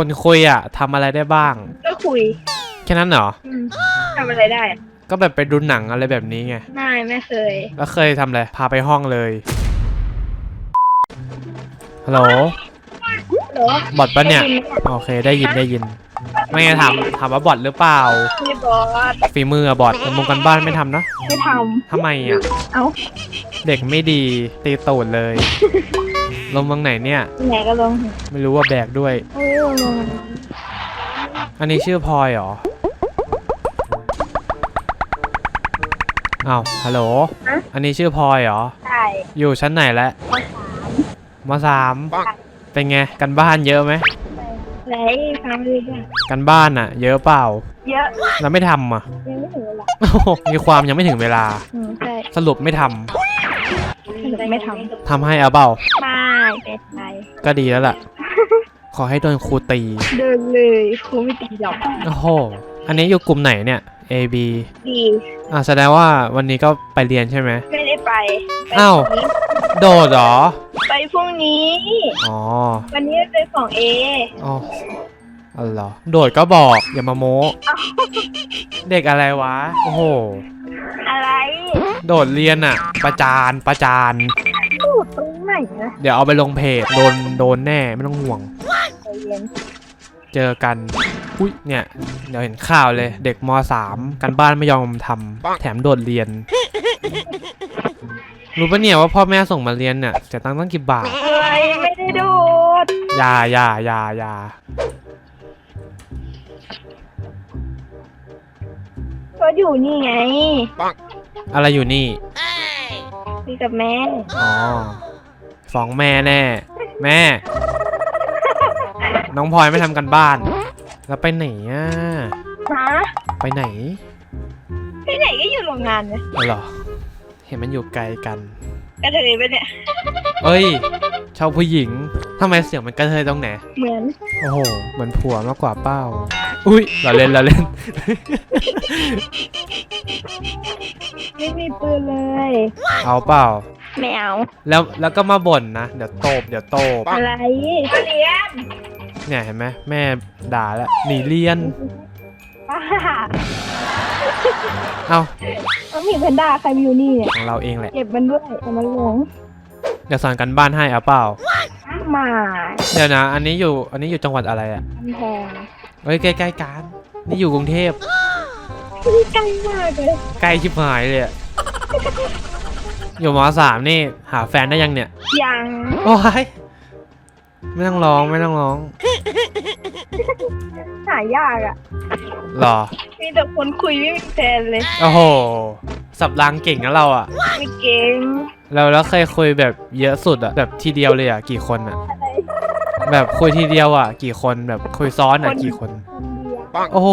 คนคุยอะทำอะไรได้บ้าง ก็คุยแค่นั้นเหรอ อืมทำอะไรได้อะก็แบบไปดูหนังอะไรแบบนี้ไง ไม่ไม่เคย แล้วเคยทำอะไร พาไปห้องเลย ฮัลโหล เหรอบอทปะเนี่ยได้ยิโอเค ได้ยินได้ยิน ไม่ไงถามถามว่าบอทหรือเปล่าไม่บอสฝีมืออะบอทมุงกันบ้านไม่ทำนะไม่ททำไมอะำเอ้า เด็กไม่ดีตีตูดเลย ลงเมืองไหนเนี่ย ไหนก็ลงไม่รู้ว่าแบกด้วยเออลงอันนี้ชื่อพลอยเหรออ้าวฮัลโหล อันนี้ชื่อพลอยเหรอ ใช่อยู่ชั้นไหนแล้วข้อสามมสามเป็นไง กันบ้านเยอะไหม ไหนฟังดูด้วยกันบ้านอะเยอะเปล่า เยอะแล้วไม่ทำอะยังไม่ถึงเวลาโอ้โหมีความยังไม่ถึงเวลา อืมใช่สรุปไม่ทำไม่ททำให้เอาเปล่าำไม่ เป็นไรก็ดีแล้วล่ะ ขอให้โดนครูตี เดินเลยครูไม่ตีหรอกโอ้โห อันนี้อยู่กลุ่มไหนเนี่ย A B ดีอะแสดงว่าวันนี้ก็ไปเรียนใช่ไหม ไม่ได้ไปไปอ้าว พรุ่งนี้โดดเหรอ ไปพรุ่งนี้ อ๋อ วันนี้ไปของเออ๋ออ๋อเหรอ โดดก็บอก อย่ามาโม้ เด็กอะไรวะ โอ้โห อะไร โดดเรียนอะประจานประจานพูดตรงไห นนะเดี๋ยวเอาไปลงเพจโดนโดนแน่ไม่ต้องห่วง ใจเย็นเจอกัน อุ้ยเนี่ย เดี๋ยวเห็นข่าวเลย เด็กมสามกันบ้านไม่ยอมทำแถมโดดเรียน รู้ปะเนี่ยว่าพ่อแม่ส่งมาเรียนเนี่ยจะตั้งตั้งกี่บาทเอ้ยไม่ได้ดูดอยาอยาอยาอยาก็อยู่นี่ไงอะไรอยู่นี่พี่กับแม่ อ๋อ ฟ้องแม่แน่ แม่ น้องพลอยไม่ทำกันบ้าน แล้วไปไหนอะ ฮะไปไหนที่ไหนก็อยู่โรงงานนะอ๋อเหรอ เห็นมันอยู่ไกลกัน กระเทยไปะเนี่ย เอ้ยชอบผู้หญิงทำไมเสียงมันกระเทยตรงไหน เหมือนโอ้โห เหมือนผัวมากกว่าเป้า อุ้ยเราเล่นเราเล่น ไม่มีปืนเลย เอาเปล่า ไม่เอา แล้วแล้วก็มาบ่นนะ เดี๋ยวโตบเดี๋ยวโตบอะไรเรียนเนี่ยเห็นไหมแม่ด่าแล้วหนีเรียน ป้าเอ้าเอามีแพนด้าใครมีอยู่นี่เนี่ยของเราเองแหละ เก็บมันด้วยแต่มันหลงเดี๋ยวสอนกันบ้านให้เอาเปล่าหมาเดี๋ยวนะ อันนี้อยู่อันนี้อยู่จังหวัดอะไรอะ่ะกำแพงเฮ้ยใกล้ๆกันนี่อยู่กรุงเทพพี่ไกลมากเลย ใกล้ชิบหายเลยอะ อยู่มสามนี่ หาแฟนได้ยังเนี่ย ยังโอ้ยไม่ต้องร้องไม่ต้องร้องหายากอะ หรอ มีแต่คนคุยไม่มีแฟนเลย โอ้โห สับรางเก่งนะเราอะไม่เก่งเราแล้วเคยคุยแบบเยอะสุดอะแบบทีเดียวเลยอะกี่คนอะแบบคุยทีเดียวอะกี่คนแบบคุยซ้อนอะกี่คนคนเดียวโอ้โห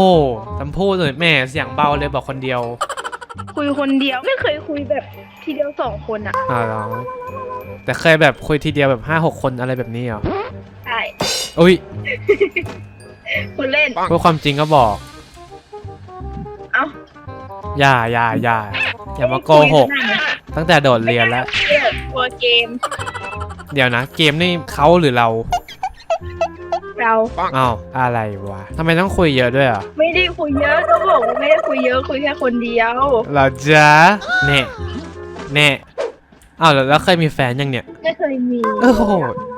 จำพูดเลยแม่เสียงเบาเลยบอกคนเดียว คุยคนเดียวไม่เคยคุยแบบทีเดียวสองคนอะอ่าลองแต่เคยแบบคุยทีเดียวแบบห้าหกคนอะไรแบบนี้เหรอใช่อุ้ยคุณเล่นพูดความจริงก็บอกเอ้าอย่าอย่าอย่าอย่ามาโกหก ตั้งแต่โดดเรียนแล้วเรียกตัวเกม เดี๋ยวนะ เกมนี่เขาหรือเรา เรา อ้าวอะไรวะทำไมต้องคุยเยอะด้วยอะไม่ได้คุยเยอะก็บอกว่าไม่ได้คุยเยอะคุยแค่คนเดียวเราจะเน่เน่อ้าวแล้วแล้วเคยมีแฟนยังเนี่ยไม่เคยมีโอ้โห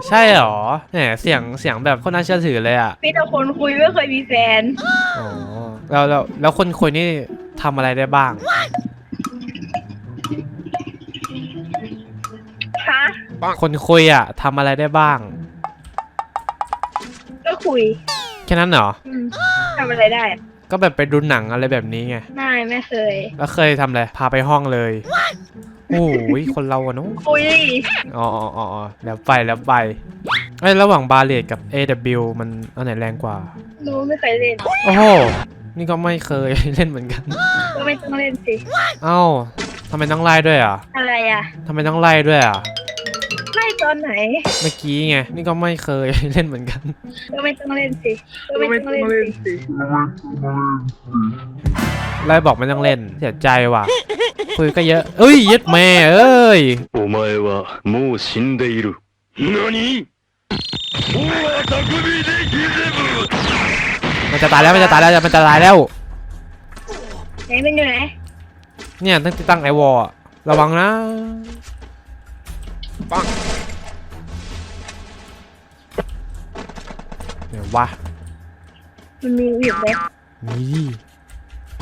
ใช่เหรอแหมเสียงเสียงแบบคนน่าเชื่อถือเลยอะมีแต่คนคุยไม่เคยมีแฟน อ๋อแล้วแล้วแล้วคนคุยนี่ทำอะไรได้บ้าง ฮะคนคุยอะทำอะไรได้บ้างก็ คุยแค่นั้นเหรอ อืมทำอะไรได้อะก็แบบไปดูหนังอะไรแบบนี้ไง ไม่ไม่เคย แล้วเคยทำอะไร พาไปห้องเลย โอ้ยคนเราอะเนาะ คุยอ๋ออ๋ออ๋ออ๋อแล้วไปแล้วไปไอ้ยระหว่างบาเลตกับ AW มันอันไหนแรงกว่า รู้ไม่เคยเล่น โอ้โห นี่ก็ไม่เคย เล่นเหมือนกัน ก็ไม่ต้องเล่นสิ เอ้าทำไมต้องไล่ด้วยอะอะไรอะทำไมต้องไล่ด้วยอะไล่ ตอนไหน เมื่อกี้ไง นี่ก็ไม่เคย เล่นเหมือนกัน ก็ไม่ต้องเล่นสิก็ไม่ต้องเล่นสิ ไล่บอกไม่ต้องเล่น เสียใจว่ะ คุยก็เยอะ เอ้ยเย็ดแม่เอ้ย お前はもう死んでいる。何王は匠でギゼブ มันจะตายแล้วมันจะตายแล้วมันจะตายแล้ว ไหนเป็นอยู่ไหน เนี่ยตั้งตั้งไอวอลอะระวังนะปัง เดี๋ยววะมันมีอยู่ไหมนี่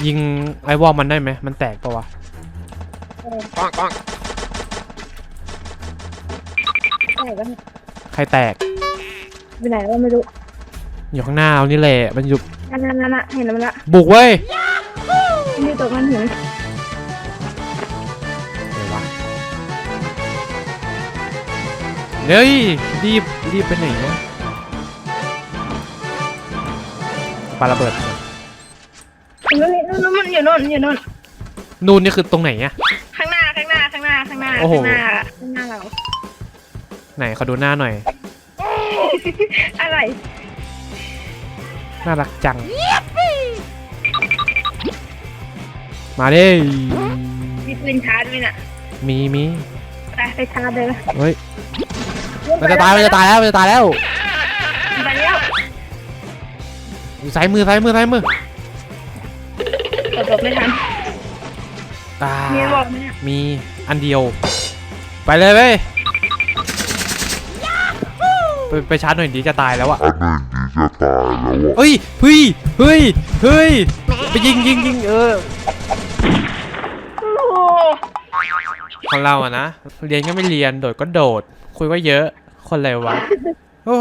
ยิงไอวอลมันได้ไหมมันแตกปะวะปังปังไหนกันใครแตกไปไหนก็ไม่รู้อยู่ข้างหน้าเรานี่แหละมันอยู่นั่นนั่นนั่นเห็นแล้วมันละบุกเว้ยมีตัวมันหินเดี๋ยววะเฮ้ยรีบรีบไปไหนนะ ปาระเบิดนู่นนี่นู่นนู่นมันอยู่นู่นอยู่นู่นนู่นนี่คือตรงไหนอะ ข้างหน้าข้างหน้าข้างหน้าข้างหน้าโอ้โห ข้างหน้าข้างหน้าเรา ไหนขอดูหน้าหน่อย อะไรน่ารักจัง มาดิมีปืนชาร์จไหมน่ะมีมีไปไปชาร์จเลยไหมเฮ้ยมันจะตายมันจะตายแล้วมันจะตายแล้ว ไปแล้ว อยู่ซ้ายมือซ้ายมือซ้ายมือกดหลบไม่ทันอ่ามีบอกไหมเนี่ยมีอันเดียว ไปเลยเว้ยไปไปชาร์จหน่อยดีจะตายแล้วอะอันหนึ่งดีจะตายแล้วอะเฮ้ยเฮ้ยเฮ้ยเฮ้ยไปยิงยิงยิงเออโอ้โหของเราอะนะ เรียนก็ไม่เรียน โดดก็โดด คุยก็เยอะ คนอะไรวะ โอ้